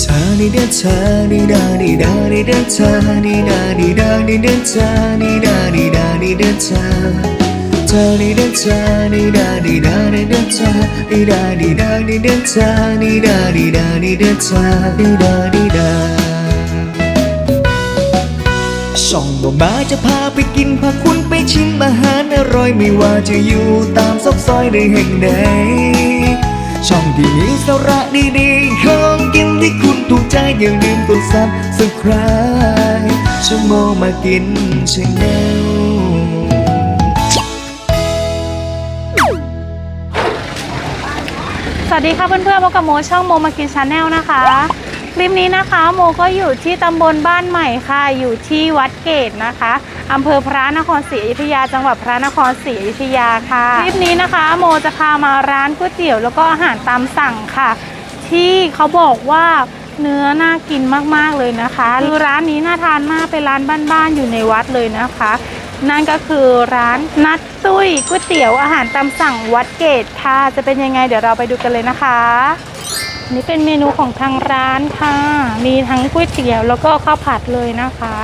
เธอนี่เด้อเธอนี่ดาดีดาดีเด้อเธอนี่ดาดีดาดีเด้อเธอนี่ดาดีดาดีเด้อเธอเธอนี่เด้อเธอนี่ดาดีดาดีเด้อเธอนี่ดาดีดาดีเด้อเธอนี่ดาดีดาดีเด้อเธอนี่ดาดีดาช่องบ่มาจะพาไปกินพาคุณไปชิมอาหารอร่อยไม่ว่าจะอยู่ตามซอกซอยใดแห่งใดช่องที่มีสาระดีๆของ ที่คุณถูกใจอย่าลืมกดซับสไคร b e ชั่วโมงมากินชาแนลสวัสดีค่ะเพื่อนๆพบกับโมช่องโมมากินชาแนลนะคะ คลิปนี้นะคะโมก็อยู่ที่ตำบลบ้านใหม่ค่ะ อยู่ที่วัดเกตนะคะอำเภอพระนครศรีอยุธยา จังหวัดพระนครศรีอยุธยาค่ะ คลิปนี้นะคะ โมจะพามาร้านก๋วยเตี๋ยวแล้วก็อาหารตามสั่งค่ะ ที่เขาบอกว่าเนื้อน่ากินมากๆเลยนะคะคือร้านนี้น่าทานมากเป็นร้านบ้านๆอยู่ในวัดเลยนะคะ นั่นก็คือร้านนัดตุ้ยก๋วยเตี๋ยวอาหารตามสั่งวัดเกตค่ะจะเป็นยังไงเดี๋ยวเราไปดูกันเลยนะคะ นี่เป็นเมนูของทางร้านค่ะ มีทั้งก๋วยเตี๋ยวแล้วก็ข้าวผัดเลยนะคะ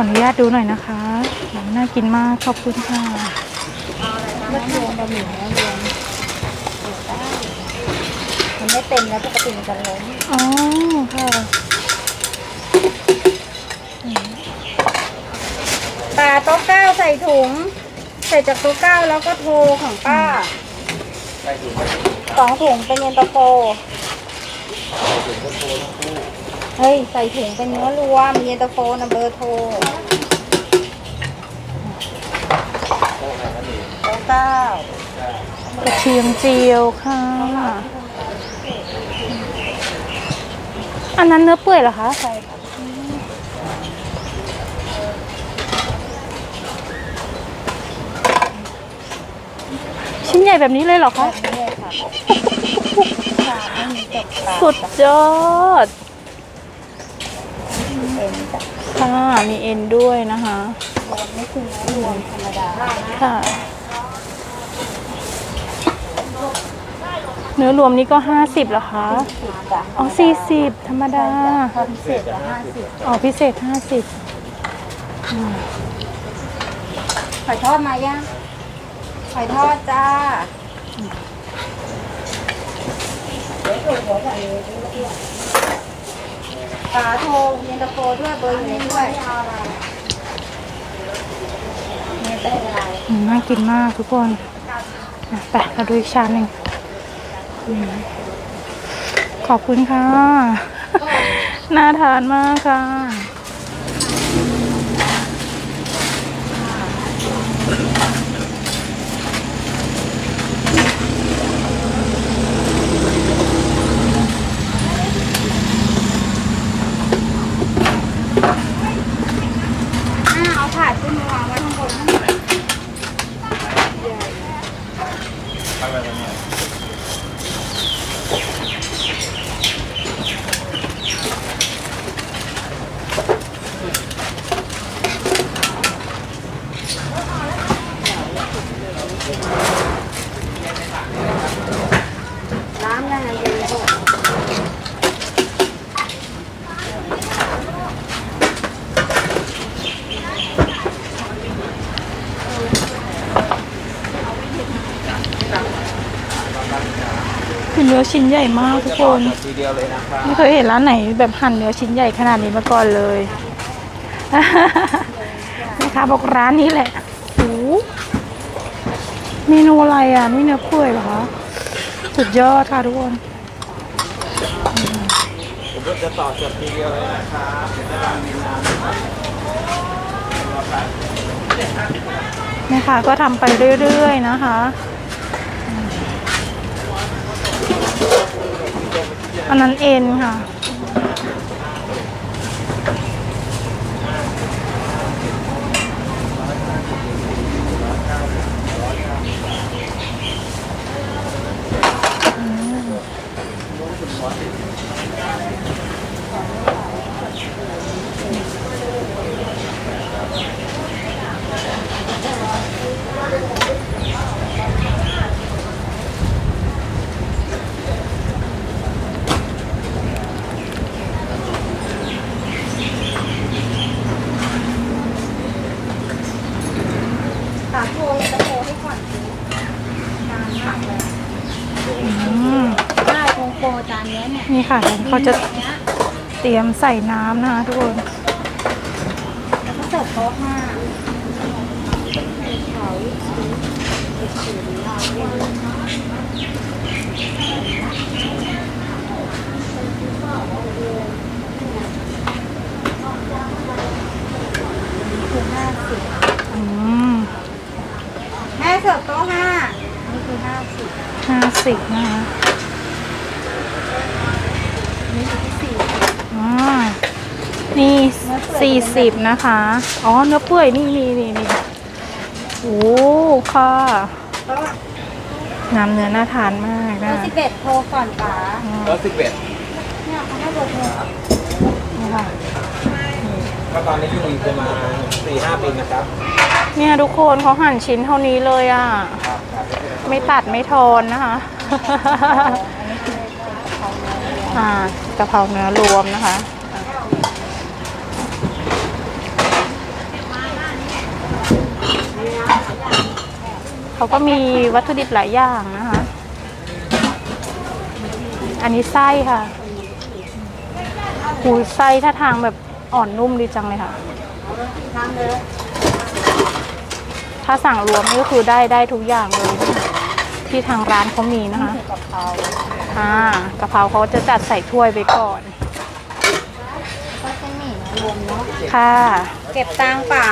ออนุญาตดูหน่อยนะคะน่ากินมากขอบคุณค่ะมันไม่เต็มแล้วปกติมันจะล้มอ๋อค่ะปลาโต๊ะเก้าใส่ถุง ใส่จากโต๊ะเก้าแล้วก็โทรของป้าสองถุงเป็นเย็นตาโฟ เฮ้ย ใส่ถุงเป็นเนื้อรวมเย็นตาโฟนะเบอร์โทรโต๊ะเก้ากระเทียมเจียวค่ะ อันนั้นเนื้อเปื่อยเหรอคะใช่ค่ะชิ้นใหญ่แบบนี้เลยเหรอคะนี่ค่ะค่ะไม่มีจบปลาสุดยอดเป็นจ้ะ ค่ะ มีเอ็นด้วยนะคะรวมไม่คือเนื้อรวมธรรมดา ค่ะ เนื้อรวมนี้ก็ห้าสิบเหรอคะจ้ะอ๋อสี่สิบธรรมดาคอนเซ็ปต์ละห้าสิบอ๋อพิเศษห้าสิบหอยทอดมายังหอยทอดจ้า ฝาโทรเย็นตาโฟด้วยเบอร์อยู่ในด้วยเนี่ยได้อะไรอืมน่ากินมากทุกคนอะไปเราดูอีกชามหนึ่งอืมขอบคุณค่ะ น่าทานมากค่ะ อ่าเอาถาดขึ้นมาวางไว้ข้างบนนะ น้ำนั่นเย็นโบ คือเนื้อชิ้นใหญ่มากทุกคนไม่เคยเห็นร้านไหนแบบหั่นเนื้อชิ้นใหญ่ขนาดนี้มาก่อนเลยนะคะบอกร้านนี้แหละโอ้โหเมนูอะไรอะนี่เนื้อเปื่อยเหรอคะสุดยอดค่ะทุกคนผมก็จะต่อจดทีเดียวเลยนะครับเดี๋ยวจะมีน้ำนะคะก็ทำไปเรื่อยๆนะคะอืม อันนั้นเอ็นค่ะ ค่ะ เขาจะเตรียมใส่น้ำนะคะทุกคนแล้วก็เสิร์ฟโต๊ะห้าอืมแม่เสิร์ฟโต๊ะห้านี่คือห้าสิบห้าสิบนะคะ นี่คือที่สี่ อ่านี่ สี่สิบนะคะ อ๋อ เนื้อเปื่อยนี่นี่นี่นี่โอ้ค่ะโต๊ะน้ำเนื้อน่าทานมากนะโต๊ะสิบเอ็ดโทรก่อนป๋าแล้วสิบเอ็ดเนี่ยเขาให้เบอร์โทรนี่ค่ะก็ตอนนี้อยู่อีกประมาณสี่ห้าปีนะครับ เนี่ยทุกคนเขาหั่นชิ้นเท่านี้เลยอะ ไม่ตัดไม่ทอนนะคะอ่ากะเพราเนื้อรวมนะคะ เขาก็มีวัตถุดิบหลายอย่างนะคะ อันนี้ไส้ค่ะหูไส้ถ้าทางแบบอ่อนนุ่มดีจังเลยค่ะทางเลยถ้าสั่งรวมนี่ก็คือได้ได้ทุกอย่างเลย ที่ทางร้านเขามีนะคะกะเพราอ่ากะเพราเขาจะจัดใส่ถ้วยไปก่อน ก็เส้นหมี่นะรวมเนาะ ค่ะ เก็บตังค์ป๋า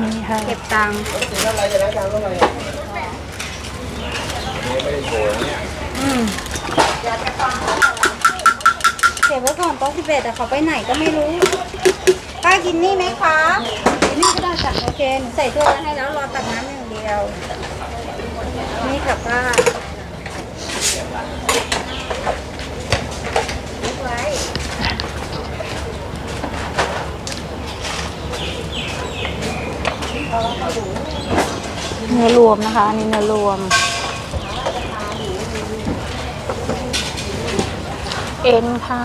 นี่ค่ะ เก็บตังค์อะ ไรจะได้จำอะไม่ได้โชว์เนี่ยอืมเก็บไว้ก่อนโต๊ะสิบเอ็ดแต่เขาไปไหนก็ไม่รู้ป้ากินนี่ไหมคะกินนี่ก็ได้จ้ะโอเคหนูใส่ถ้วยไว้ให้แล้วรอตักน้ำอย่างเดียว นี่ค่ะป้าเก็บไว้เนื้อรวมนะคะอันนี่เนื้อรวม เอ็นค่ะ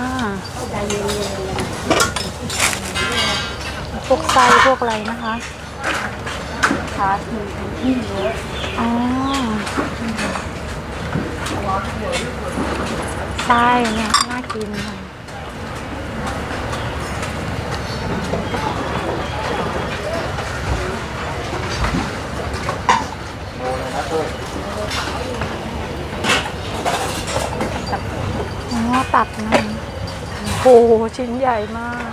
พวกไส้พวกอะไรนะคะขาถือที่เยอะอ๋อไส้เนี่ยน่ากินค่ะอ๋อ ตับมันโอ้โหชิ้นใหญ่มาก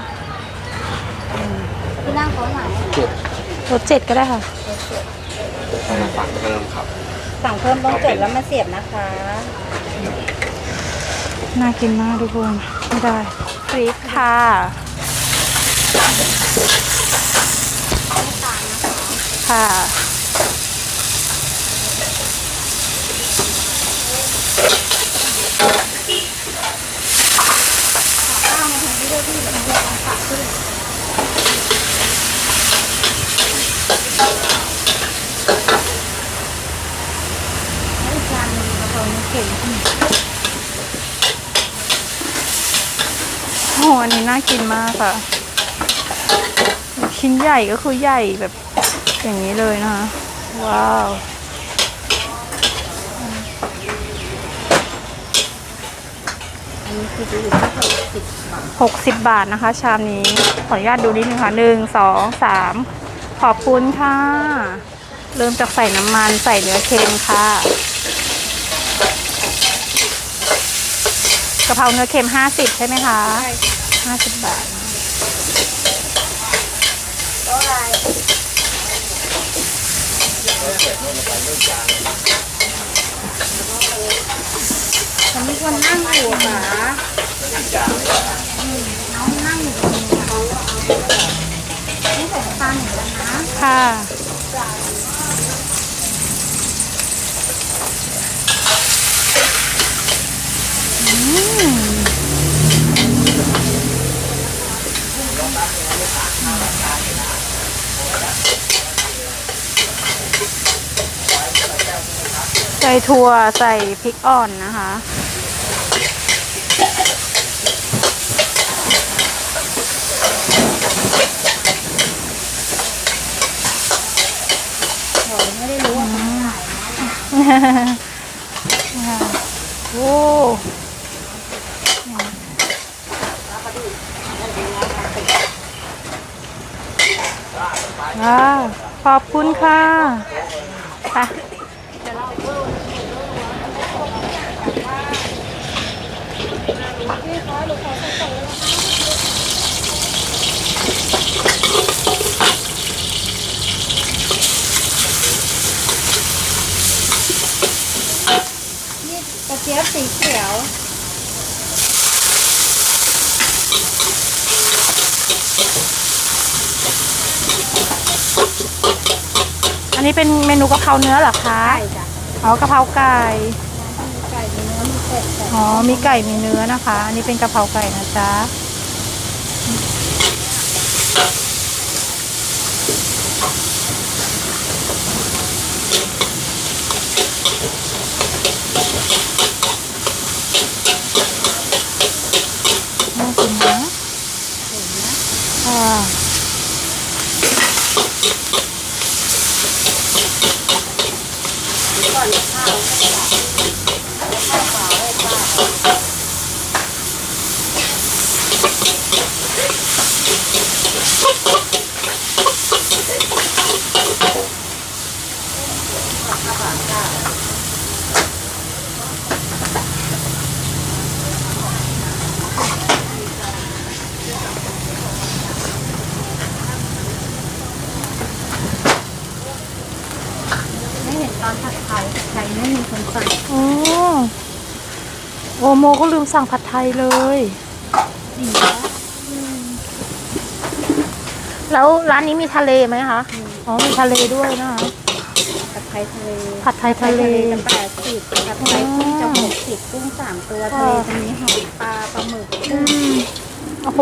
ที่นั่งโต๊ะไหนรสเจ็ดก็ได้ค่ะสั่งเพิ่มครับ สั่งเพิ่มต้องจดแล้วมาเสียบนะคะ น่ากินมากทุกคนไม่ได้พริกค่ะค่ะ โอ้อันนี้น่ากินมากค่ะ ชิ้นใหญ่ก็คือใหญ่แบบอย่างนี้เลยนะคะ ว้าว อันนี้คือจะอยู่ที่หกสิบบาทหกสิบบาทนะคะ ชามนี้ ขออนุญาตดูนิดนึงค่ะหนึ่งสองสามขอบคุณค่ะ เริ่มจากใส่น้ำมันใส่เนื้อเค็มค่ะกะเพราเนื้อเค็มห้าสิบใช่ไหมคะห้าสิบบาทโต๊ะอะไร ผมมีคนนั่งอยู่ค่ะน้องนั่งอยู่ตรงนี้ค่ะนี่ใส่ตาหมือนกันนะ ค่ะใส่ถั่วใส่พริกอ่อนนะคะ โอ้ขอบคุณค่ะ เจี๊ยบสีเขียว อันนี้เป็นเมนูกะเพราเนื้อเหรอคะ ไก่จ้ะอ๋อกะเพราไก่มีไก่มีเนื้อมีเป็ดแต่อ๋อ มีไก่มีเนื้อนะคะ อันนี้เป็นกะเพราไก่นะจ๊ะ น่ากินนะค่ะ ไม่เห็นตอนผัดไทยผัดไทยไม่มีคนสั่ง โอ้โอโมก็ลืมสั่งผัดไทยเลยดีแล้วแล้วร้านนี้มีทะเลไหมคะ อ๋อ มีทะเลด้วยนะคะ ผัดไทยทะเลผัดไทยทะเลจะแปดสิบผัดไทยกุ้งจะหกสิบกุ้งสามตัวทะเลจะมีหอยปลาปลาหมึกอืมโอ้โห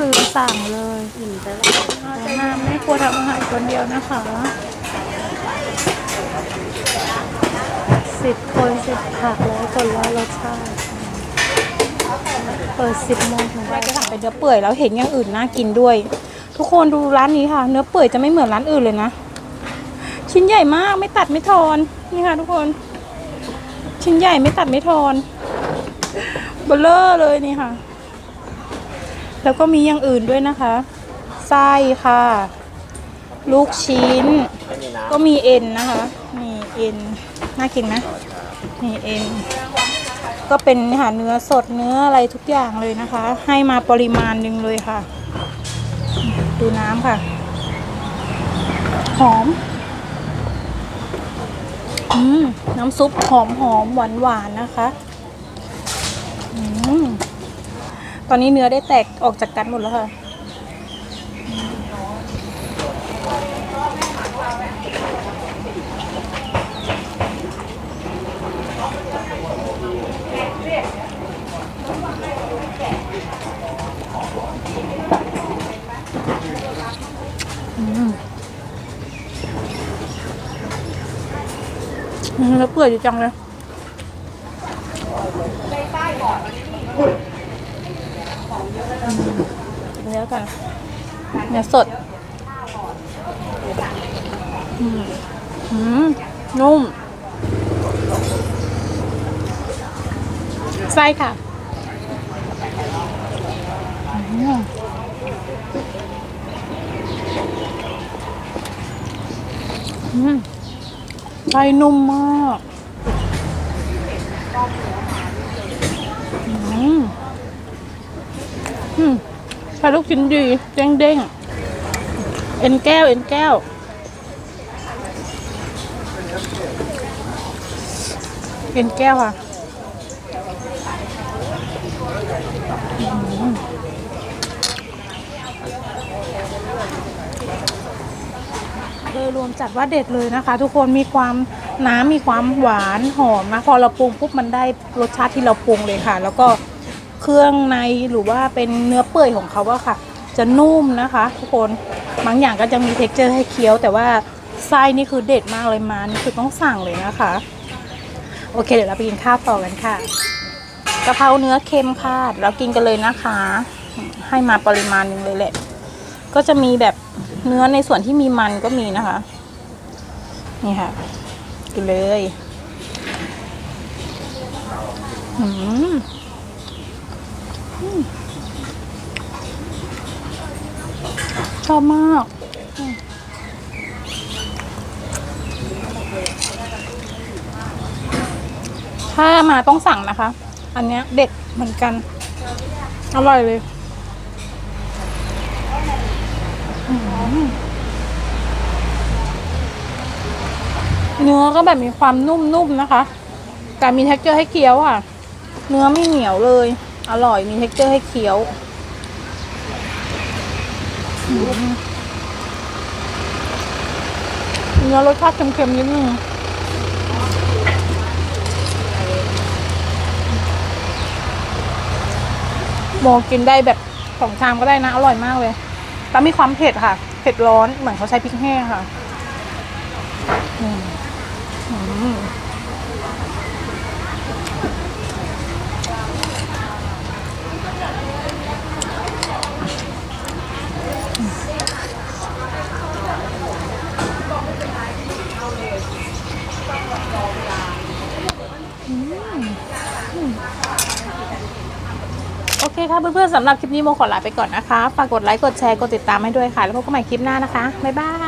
ลืมสั่งเลยอิ่มจะแต่น้ำไม่ควรทำอาหารคนเดียวนะคะสิบคนสิบผักแล้วคนละรสชาติ เปิดสิบโมงถึงบ่ายจะสั่งเป็นเนื้อเปื่อยแล้วเห็นอย่างอื่นน่ากินด้วย ทุกคนดูร้านนี้ค่ะ เนื้อเปื่อยจะไม่เหมือนร้านอื่นเลยนะ ชิ้นใหญ่มากไม่ตัดไม่ทอนนี่ค่ะ ทุกคน ชิ้นใหญ่ไม่ตัดไม่ทอนเบลเลอร์เลยนี่ค่ะ แล้วก็มีอย่างอื่นด้วยนะคะ ไส้ค่ะ ลูกชิ้น ก็มีเอ็นนะคะ นี่เอ็น น่ากินไหมนี่เอ็น ก็เป็นหาเนื้อสดเนื้ออะไรทุกอย่างเลยนะคะ ให้มาปริมาณหนึ่งเลยค่ะ ดูน้ำค่ะ หอม อืม น้ำซุปหอมหอมหวานหวานนะคะ อืม ตอนนี้เนื้อได้แตกออกจากกันหมดแล้วค่ะ อืมแล้วเปื่อยอยู่จังเลยเนื้อกันเนื้อสดอืมนุ่มไส้ค่ะอืม ไส้นุ่มมากอืมอืมใส่ลูกชิ้นดีเด้งเด้งเอ็นแก้ว เอ็นแก้ว เอ็นแก้วอะอืม โด ยรวมจัดว่าเด็ดเลยนะคะ ทุกคนมีความน้ำมีความหวานหอมนะพอเราปรุงปุ๊บมันได้รสชาติที่เราปรุงเลยค่ะ แล้วก็เครื่องในหรือว่าเป็นเนื้อเปื่อยของเขาอะค่ะ จะนุ่มนะคะ ทุกคนบางอย่างก็จะมีเท็กเจอร์ให้เคี้ยว แต่ว่าไส้นี่คือเด็ดมากเลยมานี่คือต้องสั่งเลยนะคะ โอเค เดี๋ยวเราไปกินข้าวต่อกันค่ะกะเพราเนื้อเค็มค่ะเรากินกันเลยนะคะ ให้มาปริมาณหนึงเลยแหละก็จะมีแบบ เนื้อในส่วนที่มีมันก็มีนะคะ นี่ค่ะ กินเลยอืมชอบมากถ้ามาต้องสั่งนะคะ อันนี้เด็ดเหมือนกัน อร่อยเลย เนื้อก็แบบมีความนุ่มๆนะคะ แต่มีเท็กเจอร์ให้เคี้ยวอะ เนื้อไม่เหนียวเลย อร่อยมีเท็กเจอร์ให้เคี้ยวเนื้อรสชาติเค็มๆนิดนึงโมกินได้แบบสองชามก็ได้นะ อร่อยมากเลย แต่มีความเผ็ดค่ะ ผ็ดร้อนเหมือนเขาใช้พริกแห้งค่ะ อืม อเคค่ะเพื่อนๆสำหรับคลิปนี้โมขอลาไปก่อนนะคะ ฝากกดไลค์ กดแชร์ กดติดตามให้ด้วยค่ะ แล้วพบกันใหม่คลิปหน้านะคะ บ๊ายบาย